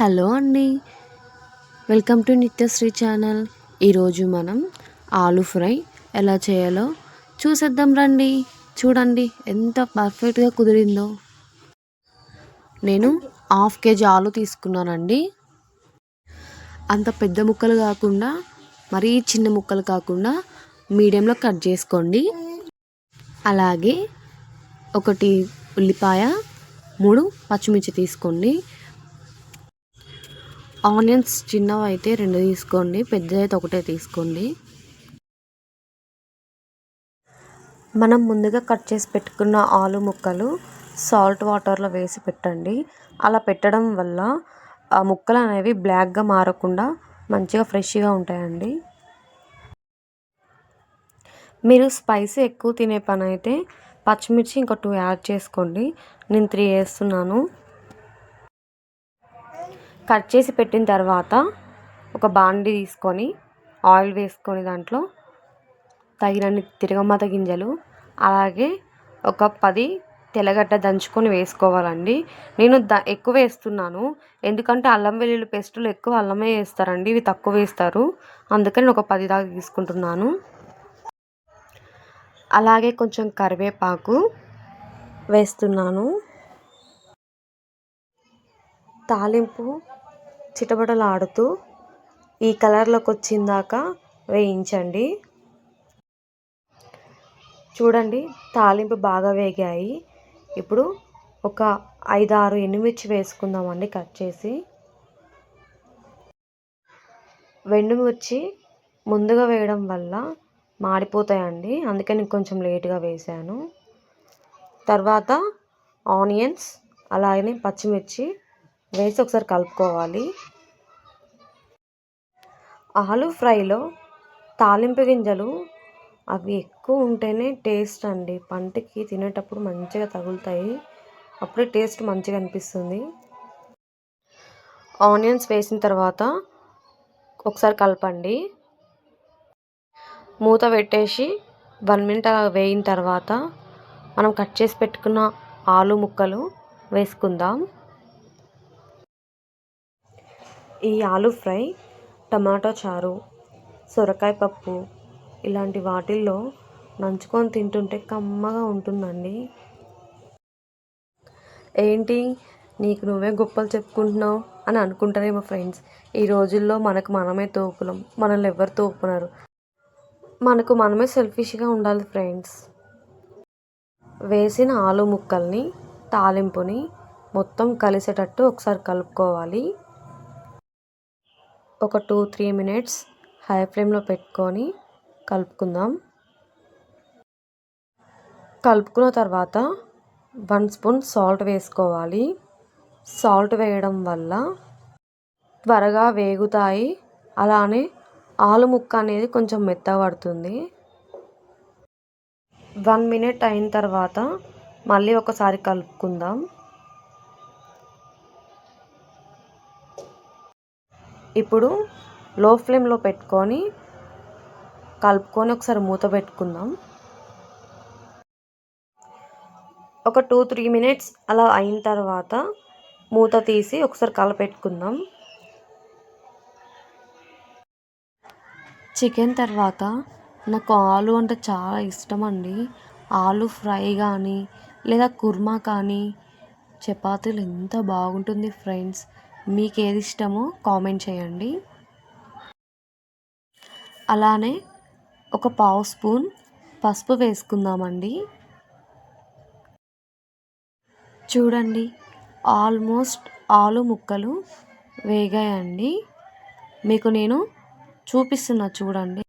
Hello అండి. Welcome to Nithyasri channel. ఈరోజు మనం ఆలు ఫ్రై ఎలా చేయాలో చూసేద్దాం రండి. చూడండి ఎంత పర్ఫెక్ట్గా కుదిరిందో. నేను హాఫ్ కేజీ ఆలు తీసుకున్నానండి. అంత పెద్ద ముక్కలు కాకుండా మరీ చిన్న ముక్కలు కాకుండా మీడియంలో కట్ చేసుకోండి. అలాగే ఒకటి ఉల్లిపాయ మూడు పచ్చిమిర్చి తీసుకోండి. ఆనియన్స్ చిన్నవి అయితే రెండు తీసుకోండి పెద్దది అయితే ఒకటే తీసుకోండి. మనం ముందుగా కట్ చేసి పెట్టుకున్న ఆలు ముక్కలు సాల్ట్ వాటర్లో వేసి పెట్టండి. అలా పెట్టడం వల్ల ఆ ముక్కలు అనేవి బ్లాక్గా మారకుండా మంచిగా ఫ్రెష్గా ఉంటాయండి. మీరు స్పైసీ ఎక్కువ తినే పని అయితే పచ్చిమిర్చి ఇంకో టూ యాడ్ చేసుకోండి. నేను త్రీ వేస్తున్నాను. కట్ చేసి పెట్టిన తర్వాత ఒక బాండి తీసుకొని ఆయిల్ వేసుకొని దాంట్లో తగినన్ని తిరగమాత గింజలు అలాగే ఒక పది తెల్లగడ్డ దంచుకొని వేసుకోవాలండి. నేను ద ఎక్కువ వేస్తున్నాను. ఎందుకంటే అల్లం వెల్లుల్లి పేస్టులు ఎక్కువ అల్లమే వేస్తారండి ఇవి తక్కువ వేస్తారు. అందుకని ఒక పది దాకా తీసుకుంటున్నాను. అలాగే కొంచెం కరివేపాకు వేస్తున్నాను. తాలింపు చిటపటలాడుతూ ఈ కలర్లోకి వచ్చిందాక వేయించండి. చూడండి తాలింపు బాగా వేగాయి. ఇప్పుడు ఒక ఐదు ఆరు ఎండుమిర్చి వేసుకుందామండి కట్ చేసి. వెండుమిర్చి ముందుగా వేయడం వల్ల మాడిపోతాయండి. అందుకని కొంచెం లేట్గా వేసాను. తర్వాత ఆనియన్స్ అలాగే పచ్చిమిర్చి వేసి ఒకసారి కలుపుకోవాలి. ఆలు ఫ్రైలో తాలింపు గింజలు అవి ఎక్కువ ఉంటేనే టేస్ట్ అండి. పంటకి తినేటప్పుడు మంచిగా తగులుతాయి. అప్పుడే టేస్ట్ మంచిగా అనిపిస్తుంది. ఆనియన్స్ వేసిన తర్వాత ఒకసారి కలపండి. మూత పెట్టేసి వన్ మినిట్ వేయిన తర్వాత మనం కట్ చేసి పెట్టుకున్న ఆలు ముక్కలు వేసుకుందాం. ఈ ఆలు ఫ్రై టమాటో చారు సొరకాయ పప్పు ఇలాంటి వాటిల్లో నంచుకొని తింటుంటే కమ్మగా ఉంటుందండి. ఏంటి? నీకు నువ్వే గొప్పలు చెప్పుకుంటున్నావు అని అనుకుంటారేమో ఫ్రెండ్స్. ఈ రోజుల్లో మనకు మనమే తోపులం మనల్ని ఎవరు తోపునరు. మనకు మనమే సెల్ఫిష్గా ఉండాలి ఫ్రెండ్స్. వేసిన ఆలు ముక్కల్ని తాలింపుని మొత్తం కలిసేటట్టు ఒకసారి కలుపుకోవాలి. ఒక టూ త్రీ మినిట్స్ హై ఫ్లేమ్లో పెట్టుకొని కలుపుకుందాం. కలుపుకున్న తర్వాత వన్ స్పూన్ సాల్ట్ వేసుకోవాలి. సాల్ట్ వేయడం వల్ల త్వరగా వేగుతాయి. అలానే ఆలు ముక్క అనేది కొంచెం మెత్తబడుతుంది. వన్ మినిట్ అయిన తర్వాత మళ్ళీ ఒకసారి కలుపుకుందాం. ఇప్పుడు లో ఫ్లేమ్లో పెట్టుకొని కలుపుకొని ఒకసారి మూత పెట్టుకుందాం. ఒక టూ త్రీ మినిట్స్ అలా అయిన తర్వాత మూత తీసి ఒకసారి కలపెట్టుకుందాం. చికెన్ తర్వాత నాకు ఆలు అంటే చాలా ఇష్టం అండి. ఆలు ఫ్రై కానీ లేదా కుర్మా కానీ చపాతీలు ఎంత బాగుంటుంది ఫ్రెండ్స్. మీకు ఏది ఇష్టమో కామెంట్ చేయండి. అలానే ఒక పావు స్పూన్ పసుపు వేసుకుందామండి. చూడండి ఆల్మోస్ట్ ఆలు ముక్కలు వేగాయండి. మీకు నేను చూపిస్తున్నా చూడండి.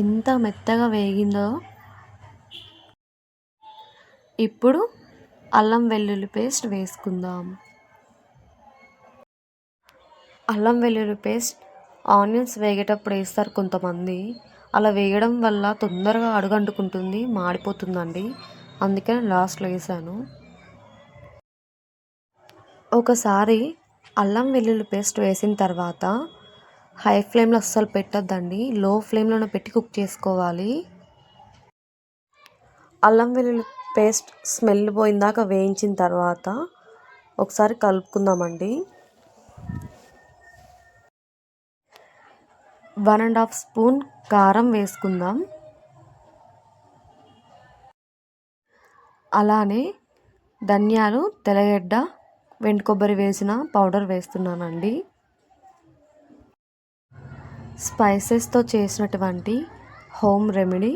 ఎంత మెత్తగా వేగిందో. ఇప్పుడు అల్లం వెల్లుల్లి పేస్ట్ వేసుకుందాం. అల్లం వెల్లుల్లి పేస్ట్ ఆనియన్స్ వేగేటప్పుడు వేస్తారు కొంతమంది. అలా వేయడం వల్ల తొందరగా అడుగంటుకుంటుంది మాడిపోతుందండి. అందుకని లాస్ట్లో వేసాను ఒకసారి అల్లం వెల్లుల్లి పేస్ట్ వేసిన తర్వాత హై ఫ్లేమ్లో అస్సలు పెట్టద్దండి. లో ఫ్లేమ్లోనే పెట్టి కుక్ చేసుకోవాలి. అల్లం వెల్లుల్లి పేస్ట్ స్మెల్ పోయిందాక వేయించిన తర్వాత ఒకసారి కలుపుకుందామండి. వన్ అండ్ హాఫ్ స్పూన్ కారం వేసుకుందాం. అలానే ధనియాలు తెల్లగడ్డ వెండి కొబ్బరి వేసిన పౌడర్ వేస్తున్నానండి. స్పైసెస్తో చేసినటువంటి హోమ్ రెమెడీ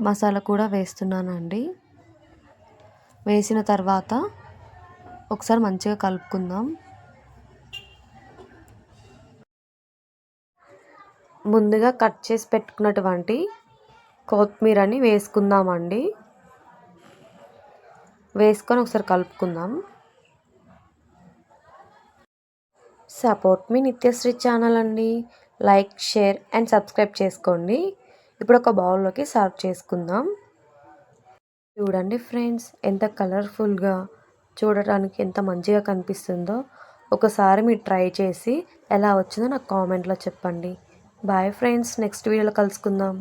మసాలా కూడా వేస్తున్నానండి. వేసిన తర్వాత ఒకసారి మంచిగా కలుపుకుందాం. ముందుగా కట్ చేసి పెట్టుకున్నటువంటి కొత్తిమీరని వేసుకుందామండి. వేసుకొని ఒకసారి కలుపుకుందాం. సపోర్ట్ మీ నిత్యశ్రీ ఛానల్ అండి. లైక్ షేర్ అండ్ సబ్స్క్రైబ్ చేసుకోండి. ఇప్పుడు ఒక బౌల్లోకి సర్వ్ చేసుకుందాం. చూడండి ఫ్రెండ్స్ ఎంత కలర్ఫుల్గా చూడటానికి ఎంత మంచిగా కనిపిస్తుందో. ఒకసారి మీరు ట్రై చేసి ఎలా వచ్చిందో నాకు కామెంట్లో చెప్పండి. బాయ్ ఫ్రెండ్స్ నెక్స్ట్ వీడియోలో కలుసుకుందాం.